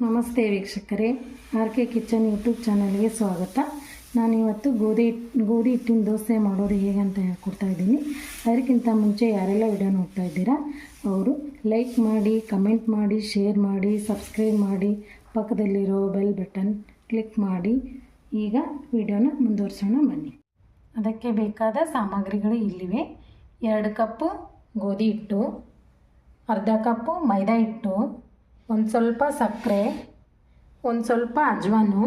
ನಮಸ್ತೆ ವೀಕ್ಷಕರೇ R K kitchen YouTube ಚಾನಲ್ಗೆ ಸ್ವಾಗತ. ನಾನಿವತ್ತು ಗೋಧಿ ಗೋಧಿ ಹಿಟ್ಟಿನ ದೋಸೆ ಮಾಡೋದು ಹೇಗೆ ಅಂತ ಹೇಳ್ಕೊಡ್ತಾ ಇದ್ದೀನಿ. ಅದಕ್ಕಿಂತ ಮುಂಚೆ ಯಾರೆಲ್ಲ ವಿಡಿಯೋ ನೋಡ್ತಾ ಇದ್ದೀರಾ, ಅವರು ಲೈಕ್ ಮಾಡಿ, ಕಮೆಂಟ್ ಮಾಡಿ, ಶೇರ್ ಮಾಡಿ, ಸಬ್ಸ್ಕ್ರೈಬ್ ಮಾಡಿ, ಪಕ್ಕದಲ್ಲಿರೋ ಬೆಲ್ ಬಟನ್ ಕ್ಲಿಕ್ ಮಾಡಿ. ಈಗ ವಿಡಿಯೋನ ಮುಂದುವರ್ಸೋಣ, ಬನ್ನಿ. ಅದಕ್ಕೆ ಬೇಕಾದ ಸಾಮಗ್ರಿಗಳು ಇಲ್ಲಿವೆ. ಎರಡು ಕಪ್ಪು ಗೋಧಿ ಹಿಟ್ಟು, ಅರ್ಧ ಕಪ್ಪು ಮೈದಾ ಹಿಟ್ಟು ಒಂದು ಸ್ವಲ್ಪ ಸಕ್ಕರೆ, ಒಂದು ಸ್ವಲ್ಪ ಅಜ್ವಾನು,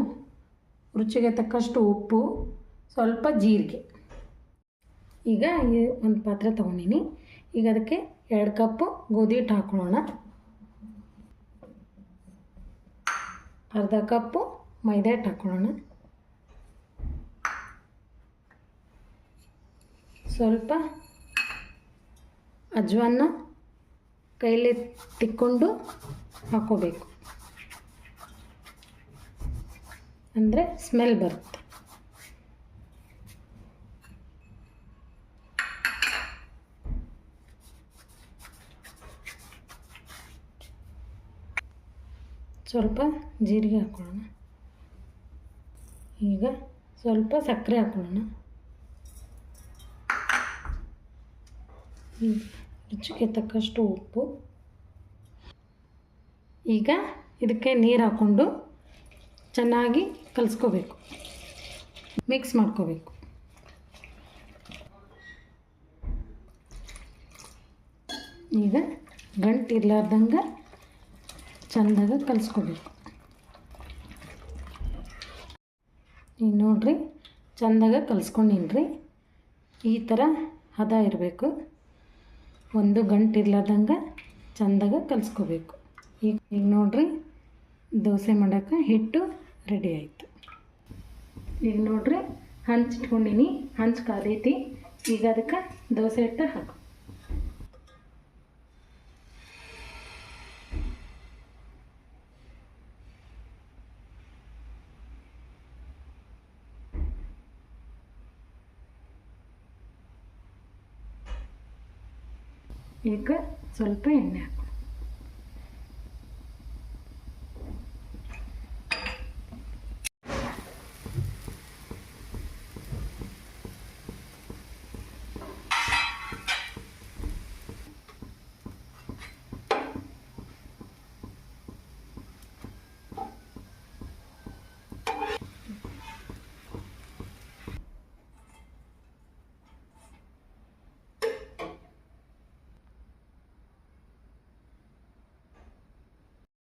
ರುಚಿಗೆ ತಕ್ಕಷ್ಟು ಉಪ್ಪು, ಸ್ವಲ್ಪ ಜೀರಿಗೆ. ಈಗ ಒಂದು ಪಾತ್ರೆ ತೊಗೊಂಡಿನಿ. ಈಗ ಅದಕ್ಕೆ ಎರಡು ಕಪ್ಪು ಗೋಧಿ ಹಿಟ್ಟು ಹಾಕೊಳ್ಳೋಣ. ಅರ್ಧ ಕಪ್ಪು ಮೈದಾ ಹಿಟ್ಟು ಹಾಕೊಳ್ಳೋಣ. ಸ್ವಲ್ಪ ಅಜ್ವಾನ ಕೈಲಿ ತಿಕ್ಕೊಂಡು ಹಾಕೋಬೇಕು. ಅಂದರೆ ಸ್ಮೆಲ್ ಬರುತ್ತೆ. ಸ್ವಲ್ಪ ಜೀರಿಗೆ ಹಾಕೊಳ್ಳೋಣ. ಈಗ ಸ್ವಲ್ಪ ಸಕ್ಕರೆ ಹಾಕೊಳ್ಳೋಣ. ರುಚಿಗೆ ತಕ್ಕಷ್ಟು ಉಪ್ಪು. ಈಗ ಇದಕ್ಕೆ ನೀರು ಹಾಕ್ಕೊಂಡು ಚೆನ್ನಾಗಿ ಕಲಿಸ್ಕೋಬೇಕು. ಮಿಕ್ಸ್ ಮಾಡ್ಕೋಬೇಕು. ಈಗ ಗಂಟು ಇರಲಾರ್ದಂಗೆ ಚೆಂದಾಗ ಕಲಿಸ್ಕೋಬೇಕು. ಈಗ ನೋಡ್ರಿ, ಚೆಂದಾಗ ಕಲಿಸ್ಕೊಂಡಿನ್ರಿ. ಈ ಥರ ಹದ ಇರಬೇಕು. ಒಂದು ಗಂಟು ಇರ್ಲಾರ್ದಂಗೆ ಚೆಂದಾಗ ಕಲಿಸ್ಕೋಬೇಕು. ಈಗ ಈಗ ನೋಡ್ರಿ, ದೋಸೆ ಮಾಡೋಕೆ ಹಿಟ್ಟು ರೆಡಿ ಆಯಿತು. ಈಗ ನೋಡ್ರಿ, ಹಂಚಿಟ್ಕೊಂಡಿನಿ, ಹಂಚು ಕಾದೈತಿ ಈಗ ಅದಕ್ಕೆ ದೋಸೆ ಹಿಟ್ಟು ಹಾಕು. ಈಗ ಸ್ವಲ್ಪ ಎಣ್ಣೆ